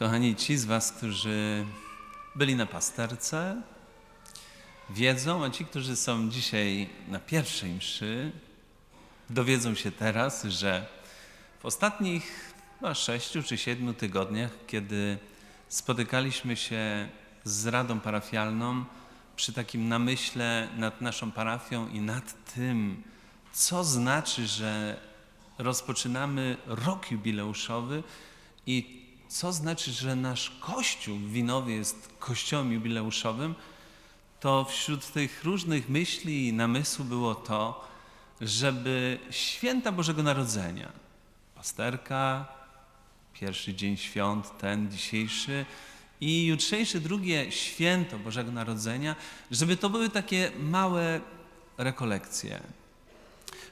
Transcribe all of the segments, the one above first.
Kochani, ci z Was, którzy byli na pasterce, wiedzą, a ci, którzy są dzisiaj na pierwszej mszy, dowiedzą się teraz, że w ostatnich no, sześciu czy siedmiu tygodniach, kiedy spotykaliśmy się z Radą Parafialną przy takim namyśle nad naszą parafią i nad tym, co znaczy, że rozpoczynamy rok jubileuszowy i co znaczy, że nasz Kościół winowy jest kościołem jubileuszowym, to wśród tych różnych myśli i namysłu było to, żeby święta Bożego Narodzenia, pasterka, pierwszy dzień świąt, ten dzisiejszy i jutrzejsze drugie święto Bożego Narodzenia, żeby to były takie małe rekolekcje,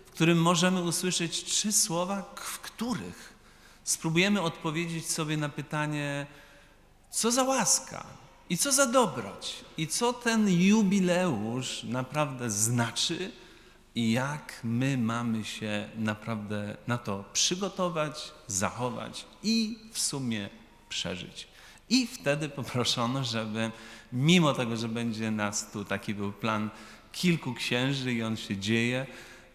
w którym możemy usłyszeć trzy słowa, w których spróbujemy odpowiedzieć sobie na pytanie, co za łaska i co za dobroć i co ten jubileusz naprawdę znaczy i jak my mamy się naprawdę na to przygotować, zachować i w sumie przeżyć. I wtedy poproszono, żeby mimo tego, że będzie nas tu, taki był plan kilku księży i on się dzieje,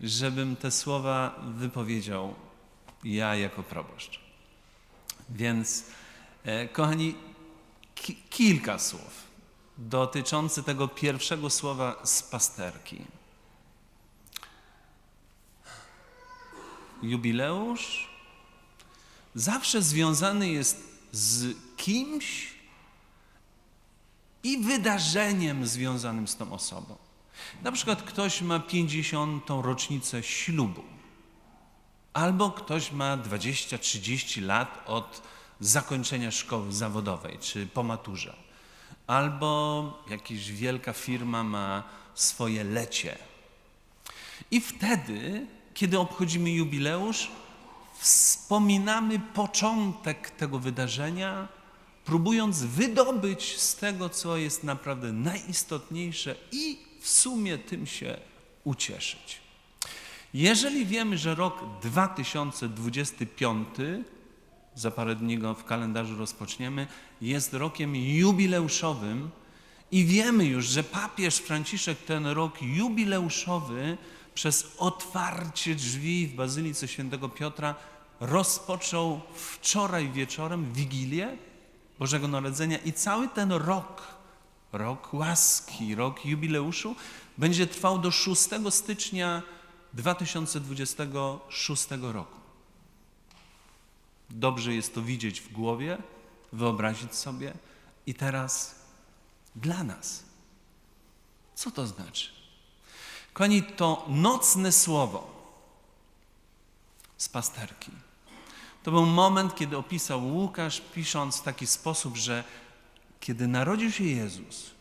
żebym te słowa wypowiedział ja jako proboszcz. Więc, e, kochani, ki kilka słów dotyczących tego pierwszego słowa z pasterki. Jubileusz zawsze związany jest z kimś i wydarzeniem związanym z tą osobą. Na przykład ktoś ma 50. rocznicę ślubu, albo ktoś ma 20-30 lat od zakończenia szkoły zawodowej czy po maturze, albo jakaś wielka firma ma swoje lecie. I wtedy, kiedy obchodzimy jubileusz, wspominamy początek tego wydarzenia, próbując wydobyć z tego, co jest naprawdę najistotniejsze i w sumie tym się ucieszyć. Jeżeli wiemy, że rok 2025, za parę dni go w kalendarzu rozpoczniemy, jest rokiem jubileuszowym i wiemy już, że papież Franciszek ten rok jubileuszowy przez otwarcie drzwi w Bazylice Świętego Piotra rozpoczął wczoraj wieczorem Wigilię Bożego Narodzenia i cały ten rok, rok łaski, rok jubileuszu będzie trwał do 6 stycznia 2026 roku. Dobrze jest to widzieć w głowie, wyobrazić sobie i teraz dla nas. Co to znaczy? Kochani, to nocne słowo z pasterki. To był moment, kiedy opisał Łukasz, pisząc w taki sposób, że kiedy narodził się Jezus,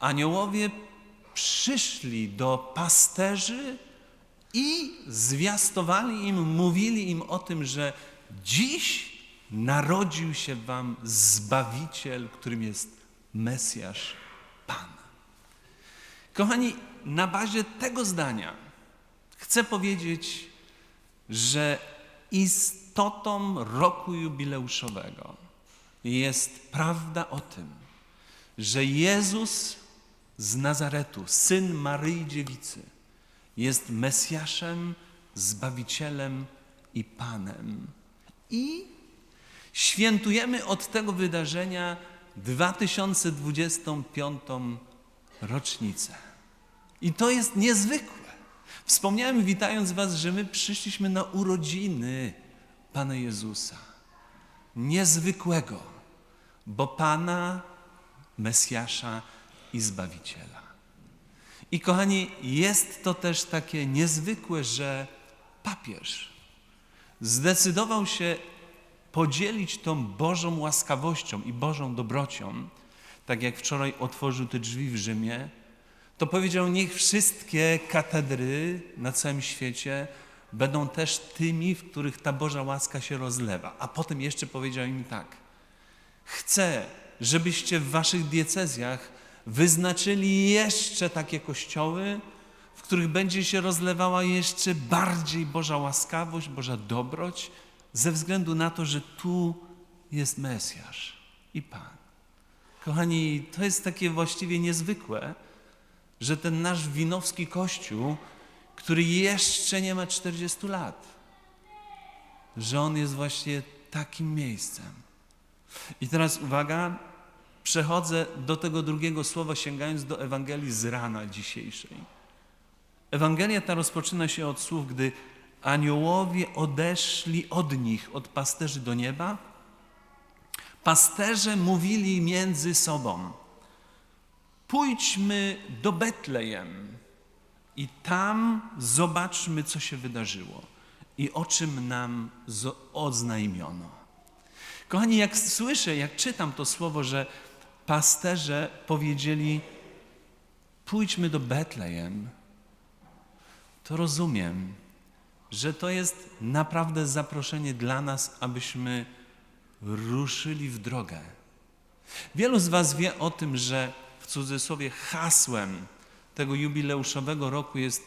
aniołowie przyszli do pasterzy i zwiastowali im, mówili im o tym, że dziś narodził się wam Zbawiciel, którym jest Mesjasz, Pan. Kochani, na bazie tego zdania chcę powiedzieć, że istotą roku jubileuszowego jest prawda o tym, że Jezus z Nazaretu, syn Maryi Dziewicy, jest Mesjaszem, Zbawicielem i Panem. I świętujemy od tego wydarzenia 2025 rocznicę. I to jest niezwykłe. Wspomniałem, witając Was, że my przyszliśmy na urodziny Pana Jezusa. Niezwykłego, bo Pana, Mesjasza i Zbawiciela. I kochani, jest to też takie niezwykłe, że papież zdecydował się podzielić tą Bożą łaskawością i Bożą dobrocią, tak jak wczoraj otworzył te drzwi w Rzymie, to powiedział: Niech wszystkie katedry na całym świecie będą też tymi, w których ta Boża łaska się rozlewa. A potem jeszcze powiedział im tak: Chcę, żebyście w waszych diecezjach wyznaczyli jeszcze takie kościoły, w których będzie się rozlewała jeszcze bardziej Boża łaskawość, Boża dobroć, ze względu na to, że tu jest Mesjasz i Pan. Kochani, to jest takie właściwie niezwykłe, że ten nasz winowski kościół, który jeszcze nie ma 40 lat, że on jest właśnie takim miejscem. I teraz uwaga, przechodzę do tego drugiego słowa, sięgając do Ewangelii z rana dzisiejszej. Ewangelia ta rozpoczyna się od słów, gdy aniołowie odeszli od nich, od pasterzy do nieba. Pasterze mówili między sobą: Pójdźmy do Betlejem i tam zobaczmy, co się wydarzyło i o czym nam oznajmiono. Kochani, jak słyszę, jak czytam to słowo, że pasterze powiedzieli: Pójdźmy do Betlejem, to rozumiem, że to jest naprawdę zaproszenie dla nas, abyśmy ruszyli w drogę. Wielu z Was wie o tym, że w cudzysłowie hasłem tego jubileuszowego roku jest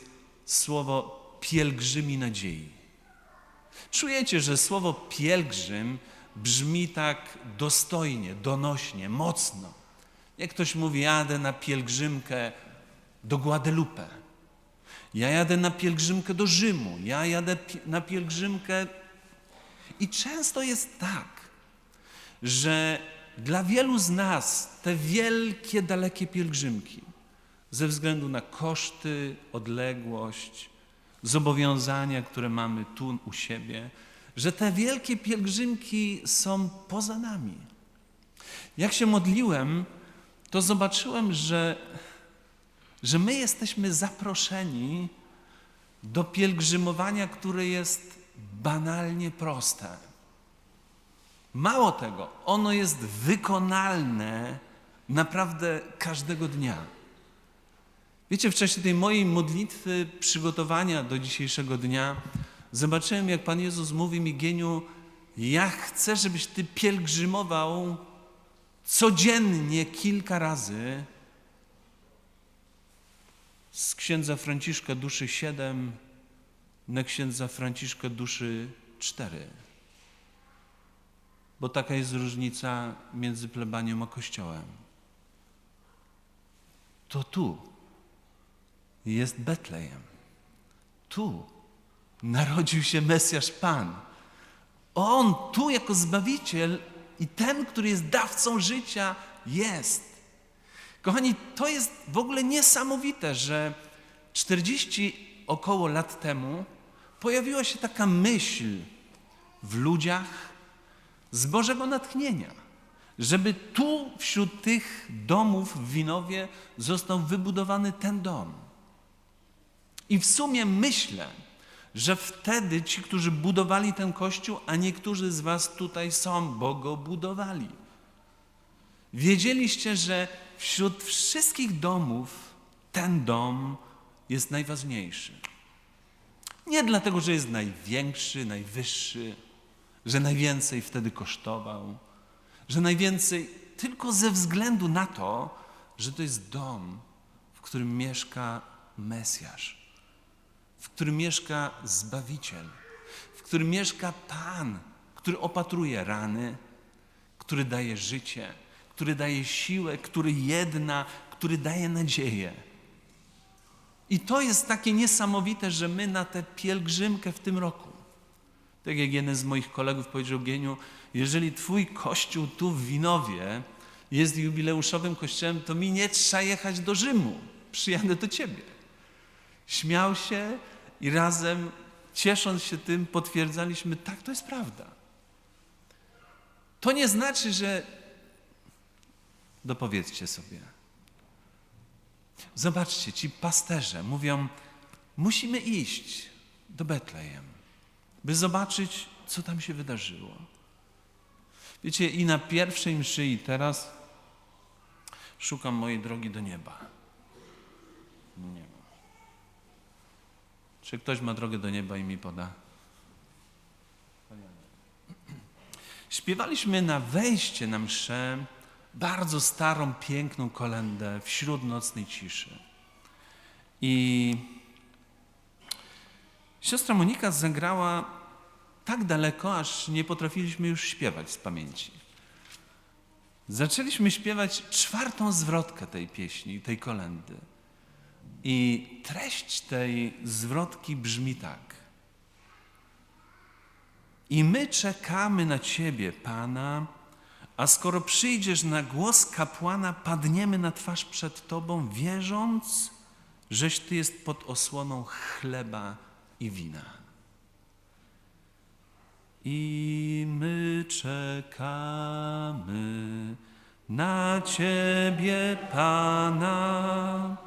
słowo pielgrzymi nadziei. Czujecie, że słowo pielgrzym brzmi tak dostojnie, donośnie, mocno. Jak ktoś mówi, jadę na pielgrzymkę do Guadalupe. Ja jadę na pielgrzymkę do Rzymu. Ja jadę na pielgrzymkę. I często jest tak, że dla wielu z nas te wielkie, dalekie pielgrzymki, ze względu na koszty, odległość, zobowiązania, które mamy tu u siebie, że te wielkie pielgrzymki są poza nami. Jak się modliłem, to zobaczyłem, że, że my jesteśmy zaproszeni do pielgrzymowania, które jest banalnie proste. Mało tego, ono jest wykonalne naprawdę każdego dnia. Wiecie, w czasie tej mojej modlitwy, przygotowania do dzisiejszego dnia, zobaczyłem, jak Pan Jezus mówi mi, Gieniu, ja chcę, żebyś Ty pielgrzymował codziennie kilka razy z księdza Franciszka duszy 7 na księdza Franciszka duszy 4. Bo taka jest różnica między plebanią a kościołem. To tu jest Betlejem. Tu narodził się Mesjasz Pan. On tu jako Zbawiciel i ten, który jest dawcą życia, jest. Kochani, to jest w ogóle niesamowite, że 40 około lat temu pojawiła się taka myśl w ludziach z Bożego natchnienia, żeby tu wśród tych domów w Winowie został wybudowany ten dom. I w sumie myślę, że wtedy ci, którzy budowali ten kościół, a niektórzy z Was tutaj są, bo go budowali, wiedzieliście, że wśród wszystkich domów ten dom jest najważniejszy. Nie dlatego, że jest największy, najwyższy, że najwięcej wtedy kosztował, że najwięcej, tylko ze względu na to, że to jest dom, w którym mieszka Mesjasz w którym mieszka Zbawiciel, w którym mieszka Pan, który opatruje rany, który daje życie, który daje siłę, który jedna, który daje nadzieję. I to jest takie niesamowite, że my na tę pielgrzymkę w tym roku, tak jak jeden z moich kolegów powiedział, Geniu, jeżeli Twój kościół tu w Winowie jest jubileuszowym kościołem, to mi nie trzeba jechać do Rzymu, przyjadę do Ciebie śmiał się i razem, ciesząc się tym, potwierdzaliśmy, tak, to jest prawda. To nie znaczy, że dopowiedzcie sobie. Zobaczcie, ci pasterze mówią, musimy iść do Betlejem, by zobaczyć, co tam się wydarzyło. Wiecie, i na pierwszej mszy i teraz szukam mojej drogi do nieba. Nie ma. Czy ktoś ma drogę do nieba i mi poda? Śpiewaliśmy na wejście na mszę bardzo starą, piękną kolendę wśród nocnej ciszy. I siostra Monika zagrała tak daleko, aż nie potrafiliśmy już śpiewać z pamięci. Zaczęliśmy śpiewać czwartą zwrotkę tej pieśni, tej kolendy. I treść tej zwrotki brzmi tak. I my czekamy na Ciebie, Pana, a skoro przyjdziesz na głos kapłana, padniemy na twarz przed Tobą, wierząc, żeś Ty jest pod osłoną chleba i wina. I my czekamy na Ciebie, Pana,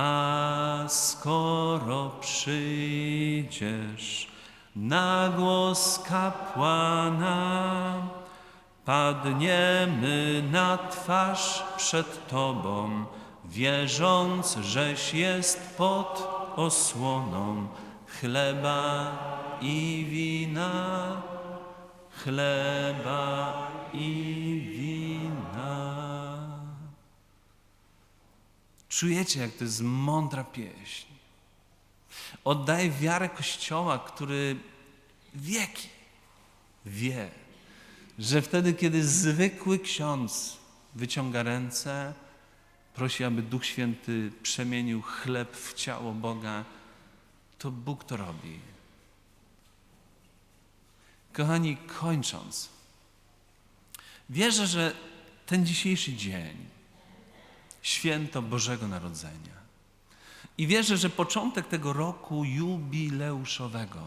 a skoro przyjdziesz na głos kapłana, padniemy na twarz przed Tobą, wierząc, żeś jest pod osłoną chleba i wina, chleba i wina. Czujecie, jak to jest mądra pieśń. Oddaje wiarę Kościoła, który wieki wie, że wtedy, kiedy zwykły ksiądz wyciąga ręce, prosi, aby Duch Święty przemienił chleb w ciało Boga, to Bóg to robi. Kochani, kończąc, wierzę, że ten dzisiejszy dzień, święto Bożego Narodzenia, i wierzę, że początek tego roku jubileuszowego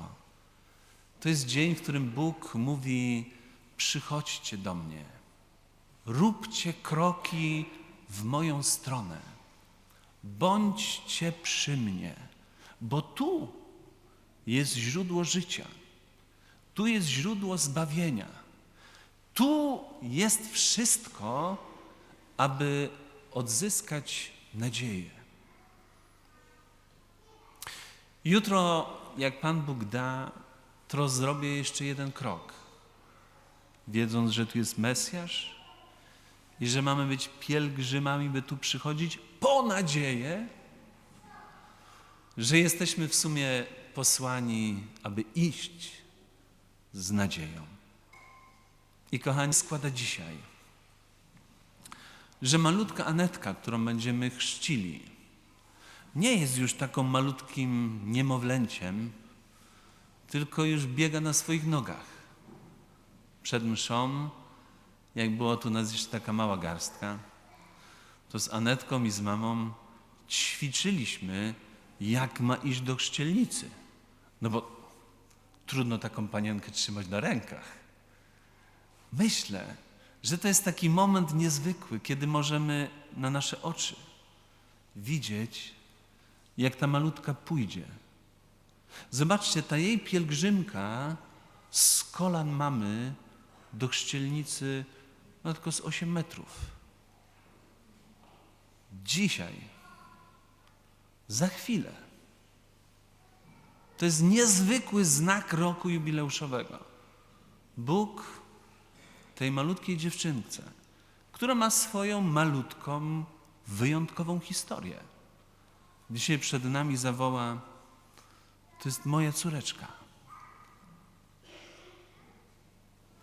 to jest dzień, w którym Bóg mówi: Przychodźcie do mnie, róbcie kroki w moją stronę, bądźcie przy mnie, bo tu jest źródło życia, tu jest źródło zbawienia, tu jest wszystko, aby odzyskać nadzieję. Jutro, jak Pan Bóg da, to zrobię jeszcze jeden krok, wiedząc, że tu jest Mesjasz i że mamy być pielgrzymami, by tu przychodzić po nadzieję, że jesteśmy w sumie posłani, aby iść z nadzieją. I kochani, składa dzisiaj, że malutka Anetka, którą będziemy chrzcili, nie jest już taką malutkim niemowlęciem, tylko już biega na swoich nogach. Przed mszą, jak było tu nas jeszcze taka mała garstka, to z Anetką i z mamą ćwiczyliśmy, jak ma iść do chrzcielnicy. No bo trudno taką panienkę trzymać na rękach. Myślę, że to jest taki moment niezwykły, kiedy możemy na nasze oczy widzieć, jak ta malutka pójdzie. Zobaczcie, ta jej pielgrzymka z kolan mamy do chrzcielnicy no tylko z 8 metrów. Dzisiaj, za chwilę. To jest niezwykły znak roku jubileuszowego. Bóg tej malutkiej dziewczynce, która ma swoją malutką, wyjątkową historię. Dzisiaj przed nami zawoła: To jest moja córeczka.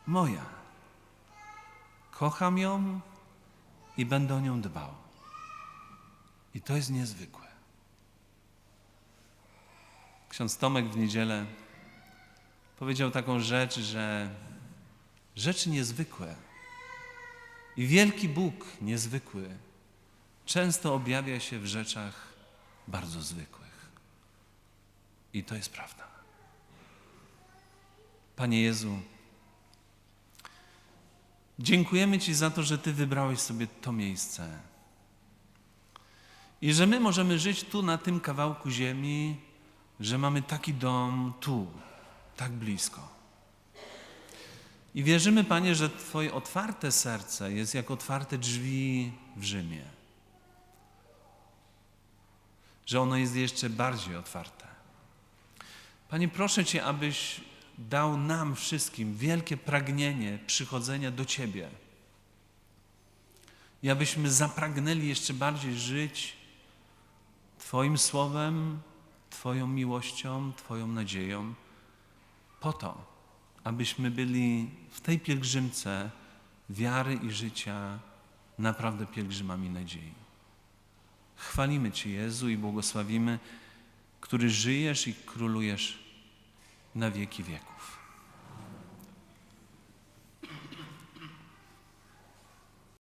Moja. Kocham ją i będę o nią dbał. I to jest niezwykłe. Ksiądz Tomek w niedzielę powiedział taką rzecz, że rzeczy niezwykłe i wielki Bóg niezwykły często objawia się w rzeczach bardzo zwykłych. I to jest prawda. Panie Jezu, dziękujemy Ci za to, że Ty wybrałeś sobie to miejsce. I że my możemy żyć tu, na tym kawałku ziemi, że mamy taki dom tu, tak blisko. I wierzymy, Panie, że Twoje otwarte serce jest jak otwarte drzwi w Rzymie że ono jest jeszcze bardziej otwarte. Panie, proszę Cię, abyś dał nam wszystkim wielkie pragnienie przychodzenia do Ciebie. I abyśmy zapragnęli jeszcze bardziej żyć Twoim słowem, Twoją miłością, Twoją nadzieją, po to, abyśmy byli w tej pielgrzymce wiary i życia naprawdę pielgrzymami nadziei. Chwalimy Cię, Jezu, i błogosławimy, który żyjesz i królujesz na wieki wieków.